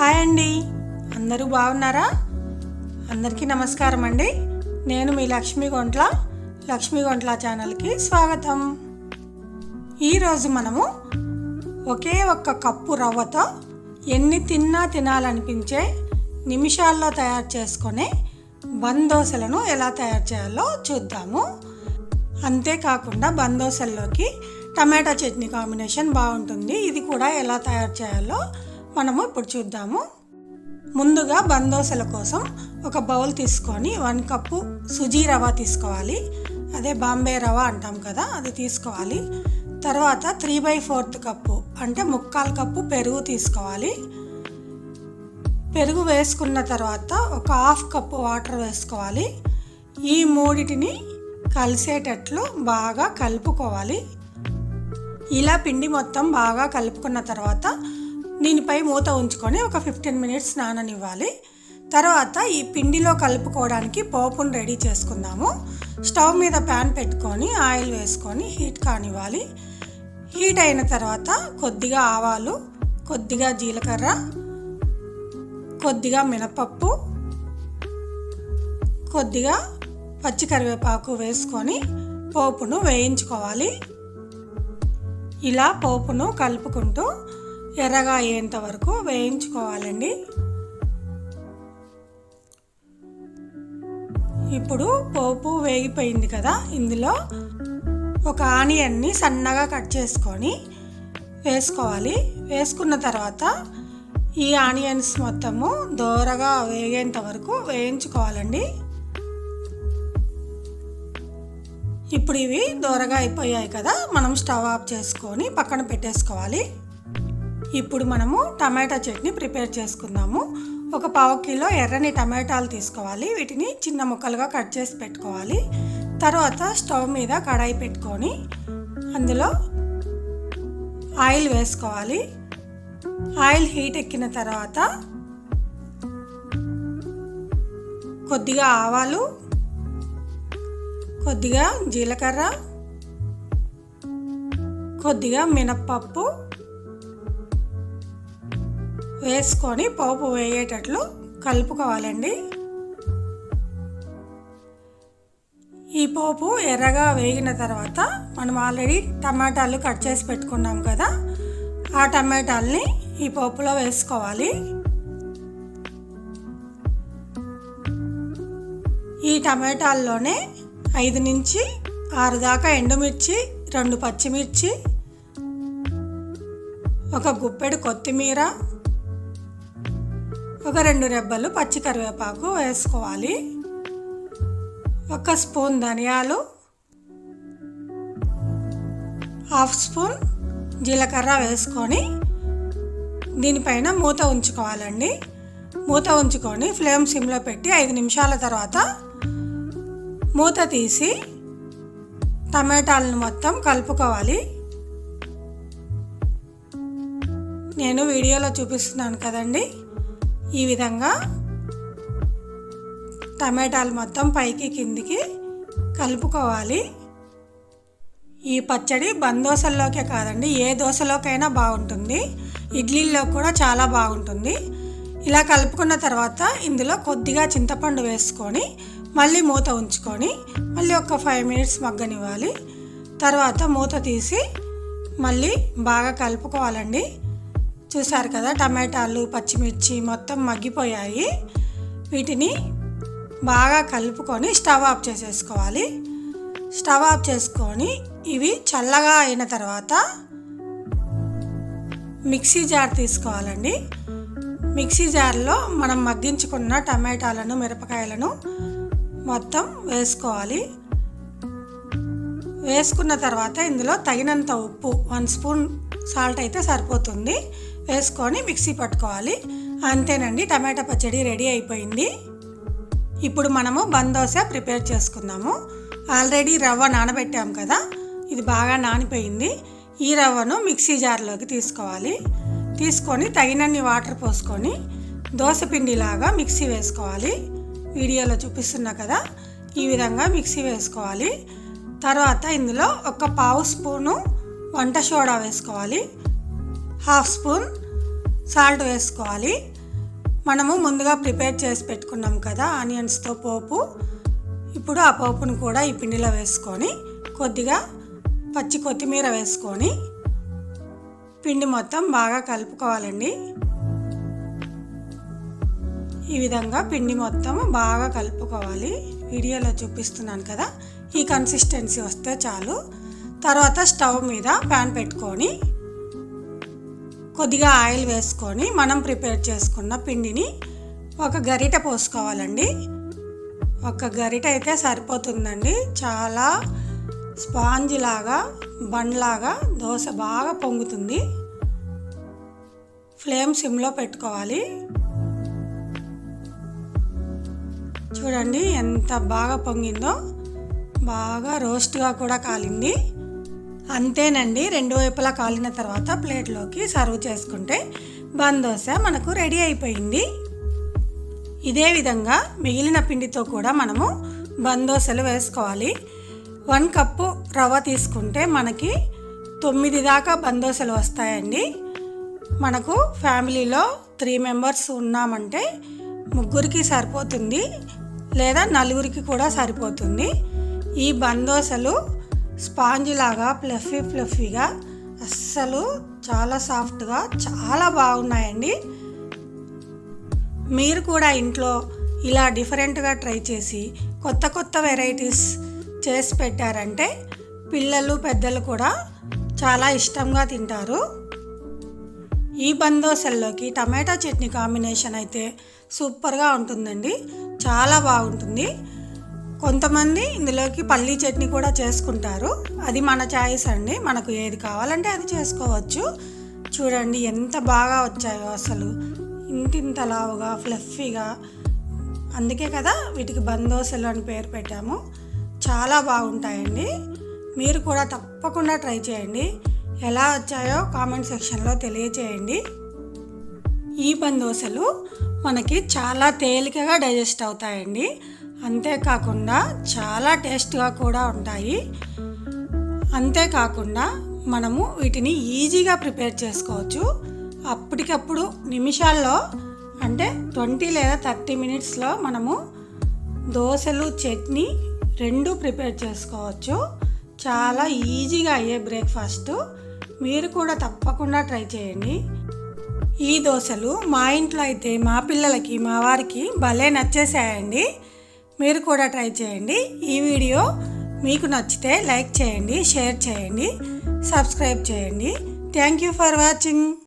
Hi అండి. అందరూ బాగున్నారా? అందరికీ నమస్కారం అండి. నేను మీ లక్ష్మీ గొంట్ల లక్ష్మీ గొంట్ల ఛానల్కి స్వాగతం. ఈరోజు మనము ఒకే ఒక్క కప్పు రవ్వతో ఎన్ని తిన్నా తినాలనిపించే నిమిషాల్లో తయారు చేసుకునే బందోసలను ఎలా తయారు చేయాలో చూద్దాము. అంతేకాకుండా బందోసల్లోకి టమాటా చట్నీ కాంబినేషన్ బాగుంటుంది. ఇది కూడా ఎలా తయారు చేయాలో మనము ఇప్పుడు చూద్దాము. ముందుగా బందోసల కోసం ఒక బౌల్ తీసుకొని వన్ కప్పు సుజీ రవ తీసుకోవాలి. అదే బాంబే రవ అంటాం కదా అది తీసుకోవాలి. తర్వాత త్రీ బై ఫోర్త్ కప్పు అంటే ముక్కాలు కప్పు పెరుగు తీసుకోవాలి. పెరుగు వేసుకున్న తర్వాత ఒక హాఫ్ కప్పు వాటర్ వేసుకోవాలి. ఈ మూడిటిని కలిసేటట్లు బాగా కలుపుకోవాలి. ఇలా పిండి మొత్తం బాగా కలుపుకున్న తర్వాత దీనిపై మూత ఉంచుకొని ఒక ఫిఫ్టీన్ మినిట్స్ నాననివ్వాలి. తర్వాత ఈ పిండిలో కలుపుకోవడానికి పోపును రెడీ చేసుకుందాము. స్టవ్ మీద ప్యాన్ పెట్టుకొని ఆయిల్ వేసుకొని హీట్ కానివ్వాలి. హీట్ అయిన తర్వాత కొద్దిగా ఆవాలు కొద్దిగా జీలకర్ర కొద్దిగా మినపప్పు కొద్దిగా పచ్చి కరివేపాకు వేసుకొని పోపును వేయించుకోవాలి. ఇలా పోపును కలుపుకుంటూ ఎర్రగా అయ్యేంత వరకు వేయించుకోవాలండి. ఇప్పుడు పోపు వేగిపోయింది కదా ఇందులో ఒక ఆనియన్ని సన్నగా కట్ చేసుకొని వేసుకోవాలి. వేసుకున్న తర్వాత ఈ ఆనియన్స్ మొత్తము దోరగా వేగేంత వరకు వేయించుకోవాలండి. ఇప్పుడు ఇవి దోరగా అయిపోయాయి కదా మనం స్టవ్ ఆఫ్ చేసుకొని పక్కన పెట్టేసుకోవాలి. ఇప్పుడు మనము టమాటా చట్నీ ప్రిపేర్ చేసుకుందాము. ఒక పావు కిలో ఎర్రని టమాటాలు తీసుకోవాలి. వీటిని చిన్న ముక్కలుగా కట్ చేసి పెట్టుకోవాలి. తర్వాత స్టవ్ మీద కడాయి పెట్టుకొని అందులో ఆయిల్ వేసుకోవాలి. ఆయిల్ హీట్ ఎక్కిన తర్వాత కొద్దిగా ఆవాలు కొద్దిగా జీలకర్ర కొద్దిగా మినప్పప్పు వేసుకొని పోపు వేయేటట్లు కలుపుకోవాలండి. ఈ పోపు ఎర్రగా వేగిన తర్వాత మనం ఆల్రెడీ టమాటాలు కట్ చేసి పెట్టుకున్నాం కదా ఆ టమాటాలని ఈ పోపులో వేసుకోవాలి. ఈ టమాటాల్లోనే ఐదు నుంచి ఆరు దాకా ఎండుమిర్చి రెండు పచ్చిమిర్చి ఒక గుప్పెడు కొత్తిమీర ఒక రెండు రెబ్బలు పచ్చి కరివేపాకు వేసుకోవాలి. ఒక స్పూన్ ధనియాలు. హాఫ్ స్పూన్ జీలకర్ర వేసుకొని దీనిపైన మూత ఉంచుకోవాలండి. మూత ఉంచుకొని ఫ్లేమ్ సిమ్లో పెట్టి ఐదు నిమిషాల తర్వాత మూత తీసి టమాటాలను మొత్తం కలుపుకోవాలి. నేను వీడియోలో చూపిస్తున్నాను కదండీ. ఈ విధంగా టమాటాలు మొత్తం పైకి కిందికి కలుపుకోవాలి. ఈ పచ్చడి బందోసల్లోకే కాదండి ఏ దోశలోకైనా బాగుంటుంది. ఇడ్లీల్లో కూడా చాలా బాగుంటుంది. ఇలా కలుపుకున్న తర్వాత ఇందులో కొద్దిగా చింతపండు వేసుకొని మళ్ళీ మూత ఉంచుకొని మళ్ళీ ఒక ఫైవ్ మినిట్స్ మగ్గనివ్వాలి. తర్వాత మూత తీసి మళ్ళీ బాగా కలుపుకోవాలండి. చూసారు కదా టమాటాలు పచ్చిమిర్చి మొత్తం మగ్గిపోయాయి. వీటిని బాగా కలుపుకొని స్టవ్ ఆఫ్ చేసేసుకోవాలి. స్టవ్ ఆఫ్ చేసుకొని ఇవి చల్లగా అయిన తర్వాత మిక్సీ జార్ తీసుకోవాలండి. మిక్సీ జార్లో మనం మగ్గించుకున్న టమాటాలను మిరపకాయలను మొత్తం వేసుకోవాలి. వేసుకున్న తర్వాత ఇందులో తగినంత ఉప్పు వన్ స్పూన్ సాల్ట్ అయితే సరిపోతుంది. వేసుకొని మిక్సీ పట్టుకోవాలి. అంతేనండి టమాటా పచ్చడి రెడీ అయిపోయింది. ఇప్పుడు మనము బందోస ప్రిపేర్ చేసుకుందాము. ఆల్రెడీ రవ్వ నానబెట్టాం కదా ఇది బాగా నానిపోయింది. ఈ రవ్వను మిక్సీ జార్లోకి తీసుకోవాలి. తీసుకొని తగినన్ని వాటర్ పోసుకొని దోశ పిండిలాగా మిక్సీ వేసుకోవాలి. వీడియోలో చూపిస్తున్నా కదా ఈ విధంగా మిక్సీ వేసుకోవాలి. తర్వాత ఇందులో ఒక పావు స్పూను వంట సోడా వేసుకోవాలి. హాఫ్ స్పూన్ సాల్ట్ వేసుకోవాలి. మనము ముందుగా ప్రిపేర్ చేసి పెట్టుకున్నాం కదా ఆనియన్స్తో పోపు. ఇప్పుడు ఆ పోపును కూడా ఈ పిండిలో వేసుకొని కొద్దిగా పచ్చి కొత్తిమీర వేసుకొని పిండి మొత్తం బాగా కలుపుకోవాలండి. ఈ విధంగా పిండి మొత్తం బాగా కలుపుకోవాలి. వీడియోలో చూపిస్తున్నాను కదా ఈ కన్సిస్టెన్సీ వస్తే చాలు. తర్వాత స్టవ్ మీద ప్యాన్ పెట్టుకొని కొద్దిగా ఆయిల్ వేసుకొని మనం ప్రిపేర్ చేసుకున్న పిండిని ఒక గరిట పోసుకోవాలండి. ఒక గరిట అయితే సరిపోతుందండి. చాలా స్పాంజ్ లాగా బండ్లాగా దోశ బాగా పొంగుతుంది. ఫ్లేమ్ సిమ్లో పెట్టుకోవాలి. చూడండి ఎంత బాగా పొంగిందో. బాగా రోస్ట్గా కూడా కాలింది. అంతేనండి. రెండు వైపులా కాలిన తర్వాత ప్లేట్లోకి సర్వ్ చేసుకుంటే బందోస మనకు రెడీ అయిపోయింది. ఇదే విధంగా మిగిలిన పిండితో కూడా మనము బందోసలు వేసుకోవాలి. వన్ కప్పు రవ్వ తీసుకుంటే మనకి తొమ్మిది దాకా బందోసలు వస్తాయండి. మనకు ఫ్యామిలీలో త్రీ మెంబర్స్ ఉన్నామంటే ముగ్గురికి సరిపోతుంది. లేదా నలుగురికి కూడా సరిపోతుంది. ఈ బందోసలు స్పాంజ్ లాగా ఫ్లఫీ ఫ్లఫీగా అస్సలు చాలా సాఫ్ట్గా చాలా బాగున్నాయండి. మీరు కూడా ఇంట్లో ఇలా డిఫరెంట్గా ట్రై చేసి కొత్త కొత్త వెరైటీస్ చేసి పెట్టారంటే పిల్లలు పెద్దలు కూడా చాలా ఇష్టంగా తింటారు. ఈ బందోసల్లోకి టమాటా చట్నీ కాంబినేషన్ అయితే సూపర్గా ఉంటుందండి. చాలా బాగుంటుంది. కొంతమంది ఇందులోకి పల్లీ చట్నీ కూడా చేసుకుంటారు. అది మన చాయిస్ అండి. మనకు ఏది కావాలంటే అది చేసుకోవచ్చు. చూడండి ఎంత బాగా వచ్చాయో అసలు. ఇంతింత లావుగా ఫ్లఫీగా. అందుకే కదా వీటికి బందోసలు అని పేరు పెట్టాము. చాలా బాగుంటాయండి. మీరు కూడా తప్పకుండా ట్రై చేయండి. ఎలా వచ్చాయో కామెంట్ సెక్షన్లో తెలియచేయండి. ఈ బందోసలు మనకి చాలా తేలికగా డైజెస్ట్ అవుతాయండి. అంతేకాకుండా చాలా టేస్ట్గా కూడా ఉంటాయి. అంతేకాకుండా మనము వీటిని ఈజీగా ప్రిపేర్ చేసుకోవచ్చు. అప్పటికప్పుడు నిమిషాల్లో అంటే ట్వంటీ లేదా థర్టీ మినిట్స్లో మనము దోశలు చట్నీ రెండు ప్రిపేర్ చేసుకోవచ్చు. చాలా ఈజీగా అయ్యే బ్రేక్ఫాస్ట్. మీరు కూడా తప్పకుండా ట్రై చేయండి. ఈ దోశలు మా ఇంట్లో అయితే మా పిల్లలకి మా వారికి భలే నచ్చేసాయండి. మీరు కూడా ట్రై చేయండి. ఈ వీడియో మీకు నచ్చితే లైక్ చేయండి షేర్ చేయండి సబ్స్క్రైబ్ చేయండి. Thank you for watching.